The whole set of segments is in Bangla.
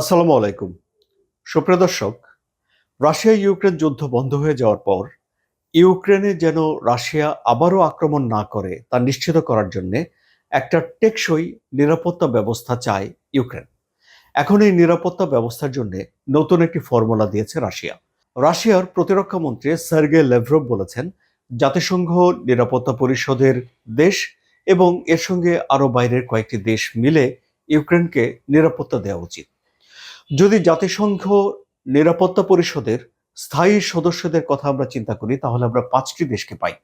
আসসালামু আলাইকুম। সুপ্রিয় দর্শক, রাশিয়া ইউক্রেন যুদ্ধ বন্ধ হয়ে যাওয়ার পর ইউক্রেনে যেন রাশিয়া আবারও আক্রমণ না করে তা নিশ্চিত করার জন্য একটা টেকসই নিরাপত্তা ব্যবস্থা চায় ইউক্রেন। এখন এই নিরাপত্তা ব্যবস্থার জন্য নতুন একটি ফর্মুলা দিয়েছে রাশিয়া। রাশিয়ার প্রতিরক্ষা মন্ত্রী সার্গে লেভরভ বলেছেন, জাতিসংঘ, নিরাপত্তা পরিষদের দেশ এবং এর সঙ্গে আরও বাইরের কয়েকটি দেশ মিলে ইউক্রেনকে নিরাপত্তা দেওয়া উচিত। যদি জাতিসংঘ নিরাপত্তা পরিষদের স্থায়ী সদস্যদের কথা আমরা চিন্তা করি, তাহলে আমরা পাঁচটি দেশকে পাই।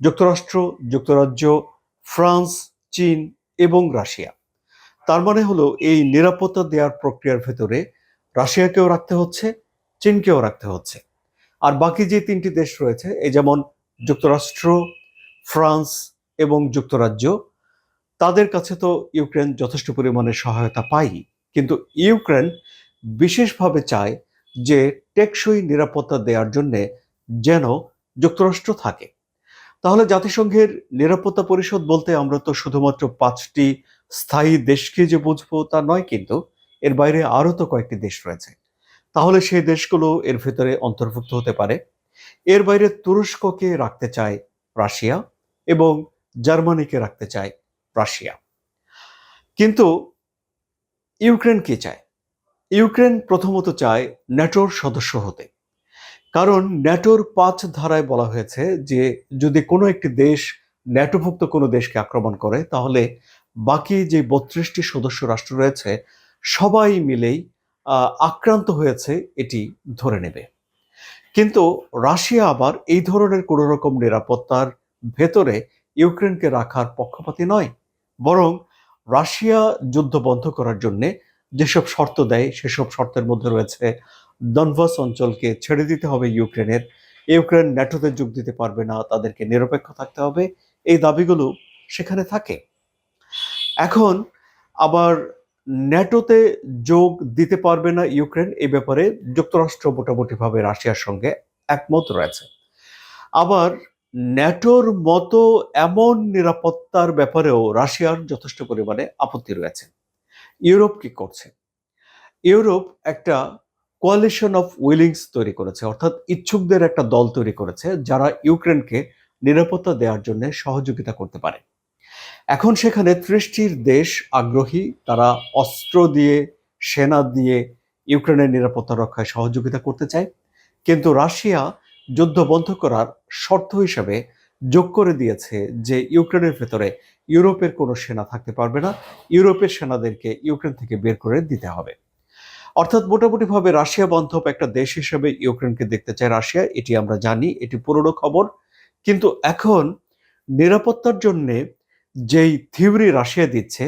যুক্তরাষ্ট্র, যুক্তরাজ্য, ফ্রান্স, চীন এবং রাশিয়া। তার মানে হলো, এই নিরাপত্তা দেওয়ার প্রক্রিয়ার ভেতরে রাশিয়াকেও রাখতে হচ্ছে, চীনকেও রাখতে হচ্ছে। আর বাকি যে তিনটি দেশ রয়েছে, এই যেমন যুক্তরাষ্ট্র, ফ্রান্স এবং যুক্তরাজ্য, তাদের কাছে তো ইউক্রেন যথেষ্ট পরিমাণে সহায়তা পাই কিন্তু ইউক্রেন বিশেষভাবে চায় যে টেকসই নিরাপত্তা দেওয়ার জন্যে যেন যুক্তরাষ্ট্র থাকে। তাহলে জাতিসংঘের নিরাপত্তা পরিষদ বলতে আমরা তো শুধুমাত্র পাঁচটি স্থায়ী দেশকে যে বুঝব তা নয়, কিন্তু এর বাইরে আরও তো কয়েকটি দেশ রয়েছে। তাহলে সেই দেশগুলো এর ভেতরে অন্তর্ভুক্ত হতে পারে। এর বাইরে তুরস্ককে রাখতে চায় রাশিয়া এবং জার্মানিকে রাখতে চায় রাশিয়া। কিন্তু ইউক্রেন কি চায়? ইউক্রেন প্রথমত চায় ন্যাটোর সদস্য হতে। কারণ ন্যাটোর পাঁচ ধারায় বলা হয়েছে যে, যদি কোনো একটি দেশ ন্যাটোভুক্ত কোনো দেশকে আক্রমণ করে, তাহলে বাকি যে বত্রিশটি সদস্য রাষ্ট্র রয়েছে, সবাই মিলেই আক্রান্ত হয়েছে এটি ধরে নেবে। কিন্তু রাশিয়া আবার এই ধরনের কোনো রকম নিরাপত্তার ভেতরে ইউক্রেনকে রাখার পক্ষপাতী নয়, বরং রাশিয়া যুদ্ধ বন্ধ করার জন্যে যেসব শর্ত দেয়, সেসব শর্তের মধ্যে রয়েছে দনভাস অঞ্চলকে ছেড়ে দিতে হবে ইউক্রেনের। ইউক্রেন ন্যাটোতে যোগ দিতে পারবে না, তাদেরকে নিরপেক্ষ থাকতে হবে। এই দাবিগুলো সেখানে থাকে। এখন আবার ন্যাটোতে যোগ দিতে পারবে না ইউক্রেন এই ব্যাপারে যুক্তরাষ্ট্র মোটামুটিভাবে রাশিয়ার সঙ্গে একমত রয়েছে। আবার ন্যাটোর মতো এমন নিরাপত্তার ব্যাপারেও রাশিয়ার যথেষ্ট পরিমাণে আপত্তি রয়েছে। ইউরোপ কি করছে? ইউরোপ একটা কোয়ালিশন অফ উইলিংস তৈরি করেছে, অর্থাৎ ইচ্ছুকদের একটা দল তৈরি করেছে, যারা ইউক্রেনকে নিরাপত্তা দেওয়ার জন্য সহযোগিতা করতে পারে। এখন সেখানে ত্রিশটির দেশ আগ্রহী, তারা অস্ত্র দিয়ে, সেনা দিয়ে ইউক্রেনের নিরাপত্তা রক্ষায় সহযোগিতা করতে চায়। কিন্তু রাশিয়া যুদ্ধ বন্ধ করার শর্ত হিসেবে যোগ করে দিয়েছে যে ইউক্রেনের ভেতরে ইউরোপের কোনো সেনা থাকতে পারবে না। ইউরোপের সেনাদেরকে ইউক্রেন থেকে বের করে দিতে হবে। অর্থাৎ মোটামুটিভাবে রাশিয়া বান্ধব একটা দেশ হিসেবে ইউক্রেনকে দেখতে চায় রাশিয়া, এটি আমরা জানি, এটি পুরনো খবর। কিন্তু এখন নিরাপত্তার জন্য যেই থিওরি রাশিয়া দিচ্ছে,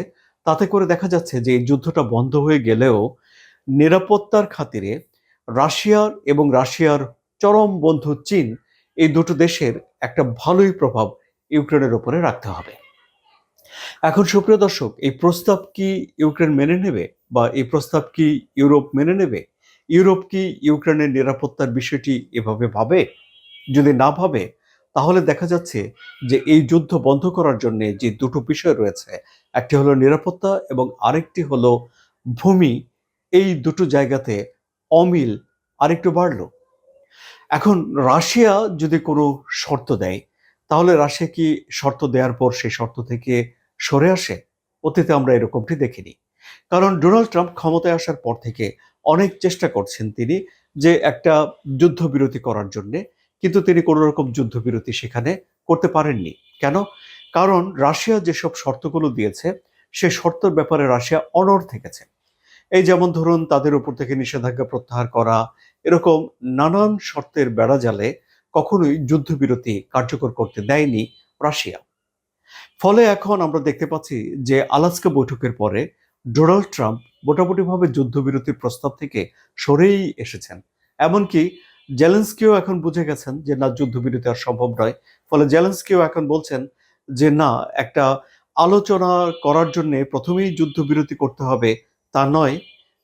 তাতে করে দেখা যাচ্ছে যে এই যুদ্ধটা বন্ধ হয়ে গেলেও নিরাপত্তার খাতিরে রাশিয়ার এবং রাশিয়ার চরম বন্ধু চীন এই দুটো দেশের একটা ভালোই প্রভাব ইউক্রেনের উপরে রাখতে হবে। এখন সুপ্রিয় দর্শক, এই প্রস্তাব কি ইউক্রেন মেনে নেবে বা এই প্রস্তাব কি ইউরোপ মেনে নেবে? ইউরোপ কি ইউক্রেনের নিরাপত্তার বিষয়টি এভাবে ভাবে? যদি না ভাবে, তাহলে দেখা যাচ্ছে যে এই যুদ্ধ বন্ধ করার জন্য যে দুটো বিষয় রয়েছে, একটি হলো নিরাপত্তা এবং আরেকটি হলো ভূমি, এই দুটো জায়গাতে অমিল আরেকটু বাড়লো। এখন রাশিয়া যদি কোনো শর্ত দেয়, তাহলে রাশিয়া কি শর্ত দেওয়ার পর সেই শর্ত থেকে সরে আসে? অতীতে আমরা এরকমটি দেখিনি। কারণ ডোনাল্ড ট্রাম্প ক্ষমতায় আসার পর থেকে অনেক চেষ্টা করছেন তিনি যে একটা যুদ্ধবিরতি করার জন্য, কিন্তু তিনি কোনো রকম যুদ্ধবিরতি সেখানে করতে পারেননি। কেন? কারণ রাশিয়া যেসব শর্তগুলো দিয়েছে, সে শর্তের ব্যাপারে রাশিয়া অনড় থেকেছে। এই যেমন ধরুন, তাদের উপর থেকে নিষেধাজ্ঞা প্রত্যাহার করা এরকম নানান শর্তের বেড়াজালে কখনোই যুদ্ধবিরতি কার্যকর করতে দেয়নি রাশিয়া। ফলে এখন আমরা দেখতে পাচ্ছি যে আলাস্কা বৈঠকের পরে ডোনাল্ড ট্রাম্প মোটামুটিভাবে যুদ্ধবিরতির প্রস্তাব থেকে সরেই এসেছেন। এমনকি জেলেন্সকিও এখন বুঝে গেছেন যে না, যুদ্ধবিরতি আর সম্ভব নয়। ফলে জেলেন্সকিও এখন বলছেন যে না, একটা আলোচনা করার জন্য প্রথমেই যুদ্ধবিরতি করতে হবে তা নয়।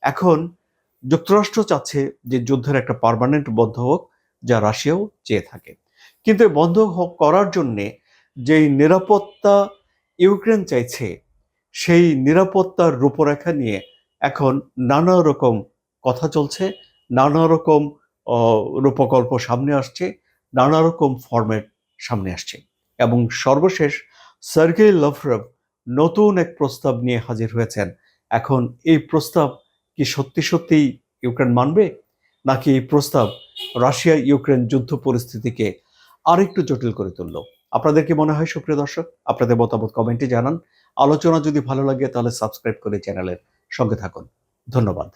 এখন যুক্তরাষ্ট্র চাচ্ছে যে যুদ্ধের একটা পার্মানেন্ট বন্ধ হোক, যা রাশিয়াও চেয়ে থাকে। কিন্তু বন্ধ হোক করার জন্যে যেই নিরাপত্তা ইউক্রেন চাইছে, সেই নিরাপত্তার রূপরেখা নিয়ে এখন নানা রকম কথা চলছে, নানা রকম রূপকল্প সামনে আসছে, নানা রকম ফরম্যাট সামনে আসছে। এবং সর্বশেষ সার্গেই লভরভ নতুন এক প্রস্তাব নিয়ে হাজির হয়েছেন। এখন এই প্রস্তাব কি সত্যি সত্যি ইউক্রেন মানবে? নাকি এই প্রস্তাব রাশিয়া ইউক্রেন যুদ্ধ পরিস্থিতিকে আরেকটু জটিল করে তুলল? আপনাদের কি মনে হয়, সুপ্রিয় দর্শক? আপনাদের মতামত কমেন্টে জানান। আলোচনা যদি ভালো লাগে, তাহলে সাবস্ক্রাইব করে চ্যানেলের সঙ্গে থাকুন। ধন্যবাদ।